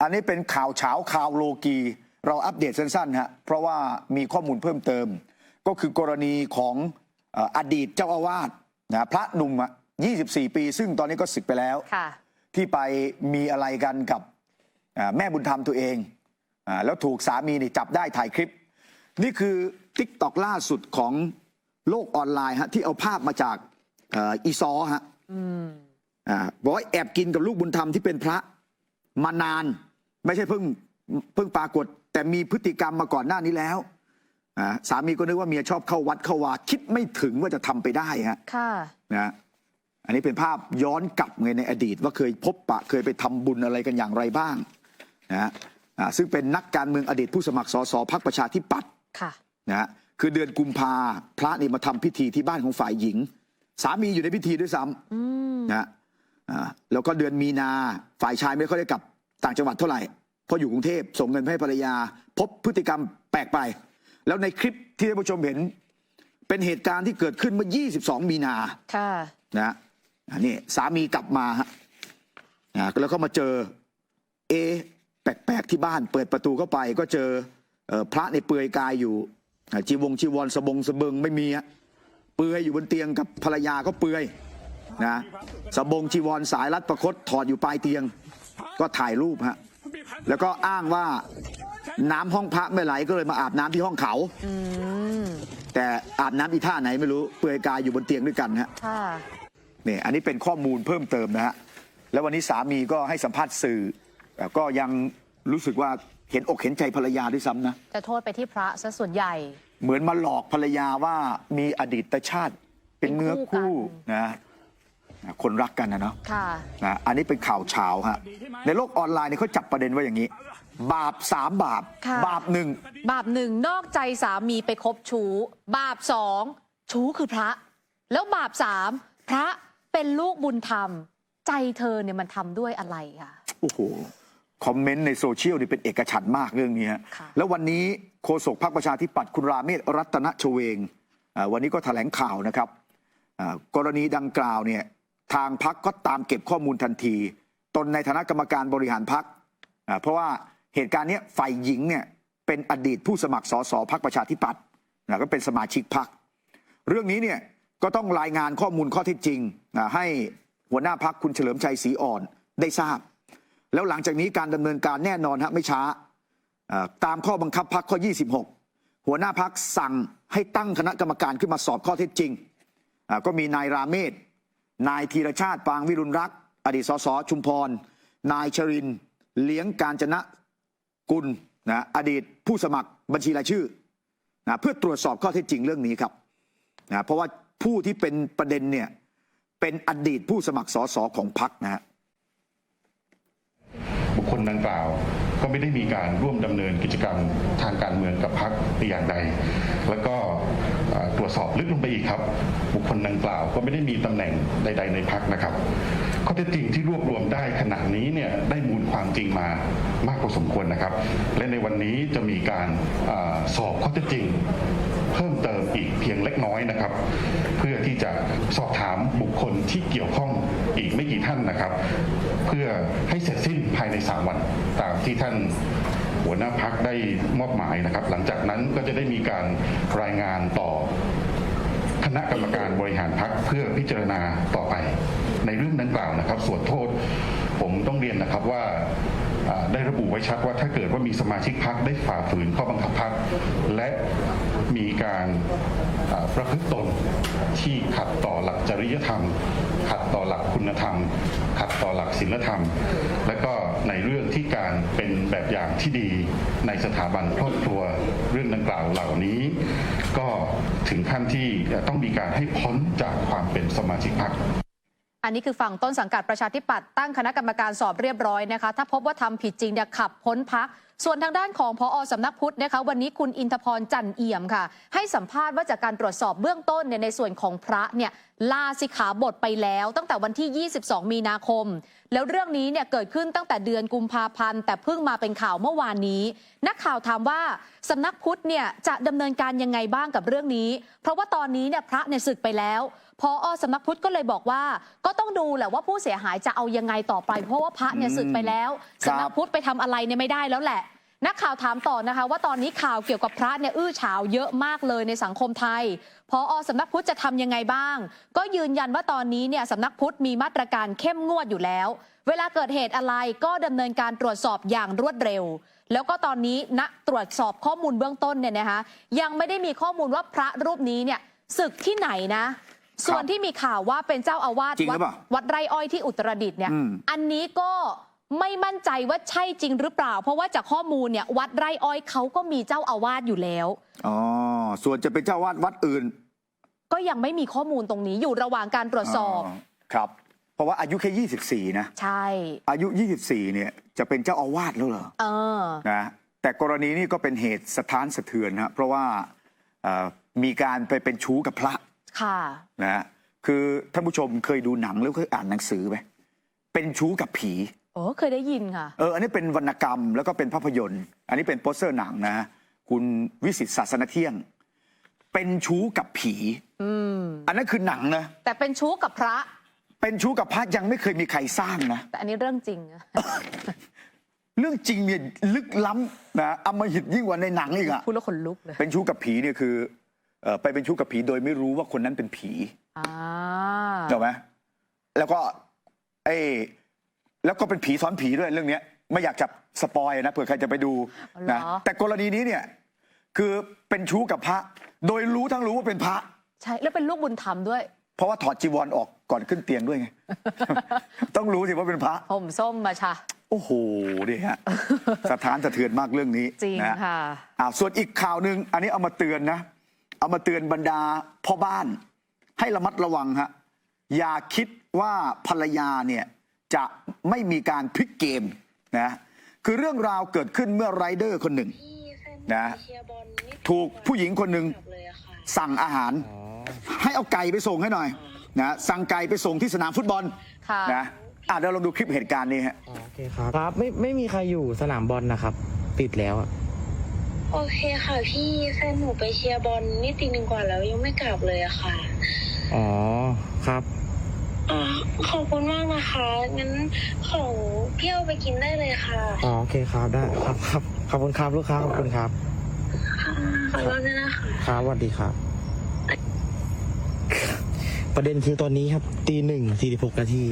อันนี้เป็นข่าวเฉาข่าวโลกี เราอัปเดตสั้นๆฮะเพราะว่ามีข้อมูลเพิ่มเติม ก็คือกรณีของเอ่ออดีตเจ้าอาวาสนะพระหนุ่มอะ24 ปี ซึ่งตอนนี้ก็สึกไปแล้วค่ะที่ไปมีอะไรกันกับอ่าแม่บุญธรรมตัวเองอาแล้วถูกสามีนี่จับได้ถ่ายคลิป นี่คือทิกตอกล่าสุดของโลกออนไลน์ฮะที่เอาภาพมาจากเอ่ออีซอฮะอ่าบอกว่าแอบกินกับลูกบุญธรรมที่เป็นพระมานาน ไม่ใช่เพิ่งเพิ่งปรากฏ แต่มีพฤติกรรมมาก่อนหน้านี้แล้วอ่าสามีก็นึกว่าเมียชอบเข้าวัดเข้าวาคิดไม่ถึงว่าจะทำไปได้ฮะค่ะนะอันนี้เป็นภาพย้อนกลับไงในอดีต ว่าเคยพบปะเคยไปทำบุญอะไรกันอย่างไรบ้างนะฮะอ่าซึ่งเป็นนักการเมืองอดีตผู้สมัครสสพักประชาธิปัตย์ค่ะนะฮะคือเดือนกุมภาพระนี่มาทำพิธีที่บ้านของฝ่ายหญิง สามีอยู่ในพิธีด้วยซ้ำนะฮะอ่าแล้วก็เดือนมีนาฝ่ายชายไม่ค่อยได้กลับ ต่างจังหวัดเท่าไหร่เพราะอยู่กรุงเทพส่งเงินไปให้ภรรยา พบพฤติกรรมแปลกไป แล้วในคลิปที่ท่านผู้ชมเห็น เป็นเหตุการณ์ที่เกิดขึ้นเมื่อ 22 มีนาค่ะนะอันนี้สามีกลับมาฮะนะแล้วก็มาเจอเอะแปลกๆที่บ้านเปิดประตูเข้าไปก็เจอเอ่อพระในเปลือยกายอยู่อ่าจีวงจีวรสบงสบงไม่มีฮะเปลือยอยู่บนเตียงกับภรรยาก็เปลือยนะสบงจีวรสายรัดประคตถอดอยู่ปลายเตียง ก็ถ่ายรูปฮะแล้วก็อ้างว่าน้ำห้องพระไม่ไหลก็เลยมาอาบน้ำที่ห้องเขา อืมแต่อาบน้ำอีท่าไหนไม่รู้เปลือยกายอยู่บนเตียงด้วยกันฮะ ค่ะ นี่อันนี้เป็นข้อมูลเพิ่มเติมนะฮะ แล้ววันนี้สามีก็ให้สัมภาษณ์สื่อแต่ก็ยังรู้สึกว่าเห็นอกเห็นใจภรรยาด้วยซ้ำนะ จะโทษไปที่พระซะส่วนใหญ่ เหมือนมาหลอกภรรยาว่ามีอดีตชาติเป็นเนื้อเป็นคู่คู่กันนะนะ คนรักกันนะเนาะค่ะนะอันนี้เป็นข่าวเช้าฮะในโลกออนไลน์เนี่ยเขาจับประเด็นว่าอย่างนี้ บาปสามบาป ค่ะ บาปหนึ่งบาปหนึ่งนอกใจสามีไปคบชู้ บาปสองชู้คือพระ แล้วบาปสามพระเป็นลูกบุญธรรม ใจเธอเนี่ยมันทำด้วยอะไรค่ะ โอ้โห คอมเมนต์ในโซเชียลนี่เป็นเอกฉันท์มากเรื่องนี้ฮะค่ะ แล้ววันนี้โฆษกพรรคประชาธิปัตย์คุณราเมศรัตนชเวงอ่าวันนี้ก็แถลงข่าวนะครับอ่ากรณีดังกล่าวเนี่ย ทางพักก็ตามเก็บข้อมูลทันที ตนในฐานะกรรมการบริหารพักเพราะว่าเหตุการณ์นี้ฝ่ายหญิงเนี่ยเป็นอดีตผู้สมัครสสพักประชาธิปัตย์นะก็เป็นสมาชิกพัก เรื่องนี้เนี่ยก็ต้องรายงานข้อมูลข้อเท็จจริงให้หัวหน้าพักคุณเฉลิมชัยศรีอ่อนได้ทราบ แล้วหลังจากนี้การดำเนินการแน่นอนฮะไม่ช้า ตามข้อบังคับพักข้อ 26 หัวหน้าพักสั่งให้ตั้งคณะกรรมการขึ้นมาสอบข้อเท็จจริง ก็มีนายราเมศ นายธีรชาติปางวิรุณรัก อดีตสสชุมพร นายชริน เลี้ยงการจนะกุลนะอดีตผู้สมัครบัญชีรายชื่อนะเพื่อตรวจสอบข้อเท็จจริงเรื่องนี้ครับนะเพราะว่าผู้ที่เป็นประเด็นเนี่ยเป็นอดีตผู้สมัครสสของพรรคนะฮะบุคคลดังกล่าวก็ไม่ได้มีการร่วมดำเนินกิจกรรมทางการเมืองกับพรรคแต่อย่างใด แล้วก็ ตรวจสอบลึกลงไปอีกครับ บุคคลดังกล่าวก็ไม่ได้มีตำแหน่งใด ๆ ในพรรคนะครับข้อเท็จจริงที่รวบรวมได้ขณะนี้เนี่ยได้มูลความจริงมามากพอสมควรนะครับ และในวันนี้จะมีการอสอบข้อเท็จจริง เพิ่มเติมอีกเพียงเล็กน้อยนะครับ เพื่อที่จะสอบถามบุคคลที่เกี่ยวข้องอีกไม่กี่ท่านนะครับ เพื่อให้เสร็จสิ้นภายใน 3 วันตามที่ท่าน หัวหน้าพักได้มอบหมายนะครับ หลังจากนั้นก็จะได้มีการรายงานต่อคณะกรรมการบริหารพักเพื่อพิจารณาต่อไป ในเรื่องดังกล่าวนะครับ ส่วนโทษ ผมต้องเรียนนะครับว่าได้ระบุไว้ชัดว่าถ้าเกิดว่ามีสมาชิกพักได้ฝ่าฝืนข้อบังคับพักและมีการประพฤติตนที่ขัดต่อหลักจริยธรรม ขัดต่อหลักคุณธรรม ขัดต่อหลักศีลธรรม และก็ในเรื่องที่การเป็นแบบอย่างที่ดีในสถาบันครอบครัวเรื่องดังกล่าวเหล่านี้ ก็ถึงขั้นที่จะต้องมีการให้พ้นจากความเป็นสมาชิกพรรคอันนี้คือฝั่งต้นสังกัดประชาธิปัตย์ตั้งคณะกรรมการสอบเรียบร้อยนะคะ ถ้าพบว่าทำผิดจริงเนี่ยขับพ้นพัก ส่วนทางด้านของพอสำนักพุทธนะคะวันนี้คุณอินทพรจันเอี่ยมค่ะ ให้สัมภาษณ์ว่าจากการตรวจสอบเบื้องต้นเนี่ยในส่วนของพระเนี่ยลาสิกขาบทไปแล้ว ตั้งแต่วันที่ 22 มีนาคม แล้วเรื่องนี้เนี่ยเกิดขึ้นตั้งแต่เดือนกุมภาพันธ์ แต่เพิ่งมาเป็นข่าวเมื่อวานนี้ นักข่าวถามว่าสำนักพุทธเนี่ยจะดำเนินการยังไงบ้างกับเรื่องนี้ เพราะว่าตอนนี้เนี่ยพระเนี่ยศึกไปแล้วพอสำนักพุทธก็เลยบอกว่า ก็ต้องดูแหละว่าผู้เสียหายจะเอายังไงต่อไป เพราะว่าพระเนี่ยศึกไปแล้วครับสำนักพุทธไปทำอะไรเนี่ยไม่ได้แล้วแหละ นักข่าวถามต่อนะคะ ว่าตอนนี้ข่าวเกี่ยวกับพระเนี่ยอื้อฉาวเยอะมากเลยในสังคมไทย พอสำนักพุทธจะทำยังไงบ้าง ก็ยืนยันว่าตอนนี้เนี่ยสำนักพุทธมีมาตรการเข้มงวดอยู่แล้ว เวลาเกิดเหตุอะไรก็ดำเนินการตรวจสอบอย่างรวดเร็ว แล้วก็ตอนนี้ณตรวจสอบข้อมูลเบื้องต้นเนี่ยนะคะยังไม่ได้มีข้อมูลว่าพระรูปนี้เนี่ยศึกที่ไหนนะส่วนที่มีข่าวว่าเป็นเจ้าอาวาสจริงหวัรือเปล่าวัดไร่อ้อยที่อุตรดิตถ์เนี่ยอืมอันนี้ก็ ไม่มั่นใจว่าใช่จริงหรือเปล่า เพราะว่าจากข้อมูลเนี่ยวัดไร่อ้อยเขาก็มีเจ้าอาวาสอยู่แล้ว อ๋อ ส่วนจะเป็นเจ้าวาดวัดอื่น ก็ยังไม่มีข้อมูลตรงนี้อยู่ระหว่างการตรวจสอบ ครับ เพราะว่าอายุแค่ 24 นะ ใช่ อายุ 24 เนี่ยจะเป็นเจ้าอาวาสแล้วเหรอเออนะแต่กรณีนี้ก็เป็นเหตุสะท้านสะเทือนนะเพราะว่าเอ่อมีการไปเป็นชู้กับพระ ค่ะนะฮะคือท่านผู้ชมเคยดูหนังหรือเคยอ่านหนังสือไหมเป็นชู้กับผี โอ้เคยได้ยินค่ะ เอออันนี้เป็นวรรณกรรมแล้วก็เป็นภาพยนตร์ อันนี้เป็นโปสเตอร์หนังนะฮะคุณวิสิตศาสนเที่ยง เป็นชู้กับผี อืมอันนั้นคือหนังนะ แต่เป็นชู้กับพระ เป็นชู้กับพระยังไม่เคยมีใครสร้างนะ แต่อันนี้เรื่องจริงอะเรื่องจริงเนี่ยลึกล้ำนะอำมหิตยิ่งกว่าในหนังอีกอะพูดแล้วขนลุกเลยเป็นชู้กับผีเนี่ยคือเอ่อไปเป็นชู้กับผีโดยไม่รู้ว่าคนนั้นเป็นผีอ่า ถูกไหมแล้วก็ไอ้ แล้วก็เป็นผีซ้อนผีด้วยเรื่องเนี้ยไม่อยากจะสปอยนะเผื่อใครจะไปดูนะแต่กรณีนี้เนี่ยคือเป็นชู้กับพระ โดยรู้ทั้งรู้ว่าเป็นพระ ใช่แล้วเป็นลูกบุญธรรมด้วย เพราะว่าถอดจีวรออกก่อนขึ้นเตียงด้วยไง ต้องรู้สิว่าเป็นพระ ผมส้มมาชะ โอ้โหนี่ฮะ สถานสะเทือนมากเรื่องนี้จริงนะค่ะ อ่าส่วนอีกข่าวหนึ่งอันนี้เอามาเตือนนะ เอามาเตือนบรรดาพ่อบ้าน ให้ระมัดระวังฮะอย่าคิดว่าภรรยาเนี่ย จะไม่มีการพลิกเกมนะคือเรื่องราวเกิดขึ้นเมื่อไรเดอร์คนหนึ่งนะถูกผู้หญิงคนหนึ่งเลยอะค่ะสั่งอาหาร ให้เอาไก่ไปส่งให้หน่อยนะสั่งไก่ไปส่งที่สนามฟุตบอลค่ะนะอะเดี๋ยวลองดูคลิปเหตุการณ์นี้ฮะอ๋อโอเคครับครับไม่ไม่มีใครอยู่สนามบอลนะครับ ปิดแล้วอะโอเคค่ะพี่แฟนหนูไปเชียร์บอลนี่ตีหนึ่งกว่าแล้วยังไม่กลับเลยอะค่ะ อ๋อครับ อ่าขอบคุณมากนะคะ งั้นของพี่เอาไปกินได้เลยค่ะอ๋อโอเคครับได้ครับครับขอบคุณครับลูกค้าขอบคุณครับ ค่ะขอโทษด้วยนะคะครับสวัสดีครับ ประเด็นคือตอนนี้ครับตีหนึ่งสี่สิบหกนาที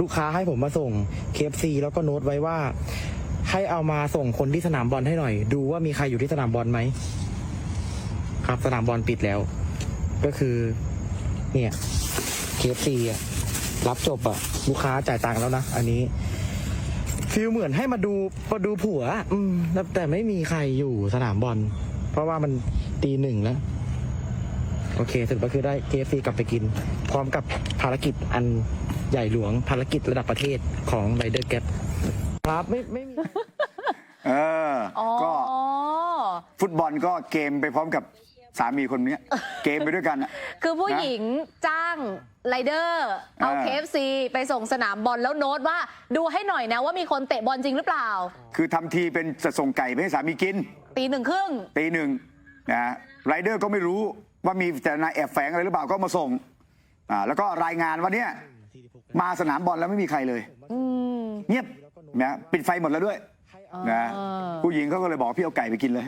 ลูกค้าให้ผมมาส่งเคฟซีแล้วก็โน้ตไว้ว่า ให้เอามาส่งคนที่สนามบอลให้หน่อย ดูว่ามีใครอยู่ที่สนามบอลไหม ครับสนามบอลปิดแล้ว ก็คือ เนี่ยเคฟซีอะ รับจบอะลูกค้าจ่ายตังค์แล้วนะ อันนี้ฟีลเหมือนให้มาดูมาดูผัว อืมแล้วแต่ไม่มีใครอยู่สนามบอล เพราะว่ามันตีหนึ่งแล้ว โอเคสรุปก็คือได้ KFC กลับไปกิน พร้อมกับภารกิจอันใหญ่หลวงภารกิจระดับประเทศของไรเดอร์แกครับไม่ไม่มี เออ อ๋อ ก็ฟุตบอลก็เกมไปพร้อมกับสามีคนเนี้ย เกมไปด้วยกันอะ คือผู้นะหญิงจ้าง ไรเดอร์เอาอ่าเคฟซีไปส่งสนามบอลแล้วโน้ตว่า ดูให้หน่อยนะว่ามีคนเตะบอลจริงหรือเปล่า คือทำทีเป็นจะส่งไก่ไปให้สามีกินตีหนึ่งครึ่ง ตีหนึ่งนะไรเดอร์ก็ไม่รู้ว่ามีเจตนาแอบแฝงอะไรหรือเปล่าก็มาส่งอ่าแล้วก็รายงานว่าเนี่ยมาสนามบอลแล้วไม่มีใครเลย อืม เงียบนะปิดไฟหมดแล้วด้วยนะอ่าผู้หญิงเขาก็เลยบอกพี่เอาไก่ไปกินเลย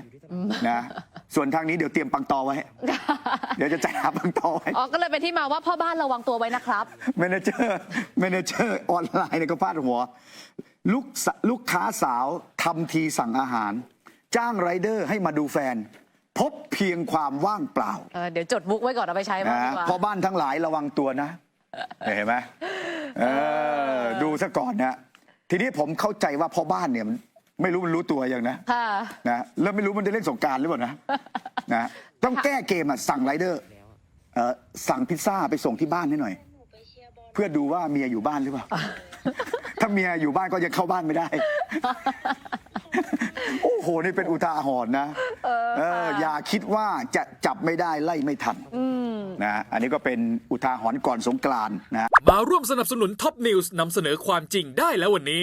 นะ ส่วนทางนี้เดี๋ยวเตรียมปังตอไว้ เดี๋ยวจะจัดหาปังตอไว้ อ๋อ ก็เลยเป็นที่มาว่าพ่อบ้านระวังตัวไว้นะครับ เมเนเจอร์เมเนเจอร์ออนไลน์เนี่ยก็พาดหัว ลูกสลูกค้าสาวทำทีสั่งอาหาร จ้างไรเดอร์ให้มาดูแฟน พบเพียงความว่างเปล่าเออเดี๋ยวจดบุ๊กไว้ก่อนเอาไปใช้บ้างนะดีกว่า พ่อบ้านทั้งหลายระวังตัวนะ เห็นไหมเออดูซะก่อนนะ ทีนี้ผมเข้าใจว่าพ่อบ้านเนี่ยมัน ไม่รู้มันรู้ตัวยังนะนะแล้วไม่รู้มันจะเล่นสงการหรือเปล่านะนะต้องแก้เกมอะสั่งไรเดอร์เออสั่งพิซซ่าไปส่งที่บ้านให้หน่อย เพื่อดูว่าเมียอยู่บ้านหรือเปล่า ถ้าเมียอยู่บ้านก็ยังเข้าบ้านไม่ได้ โอ้โห นี่เป็นอุทาหรณ์นะเอออย่าคิดว่าจะจับไม่ได้ไล่ไม่ทันนะอันนี้ก็เป็นอุทาหรณ์ก่อนสงกรานนะ มาร่วมสนับสนุนท็อปนิวส์นำเสนอความจริงได้แล้ววันนี้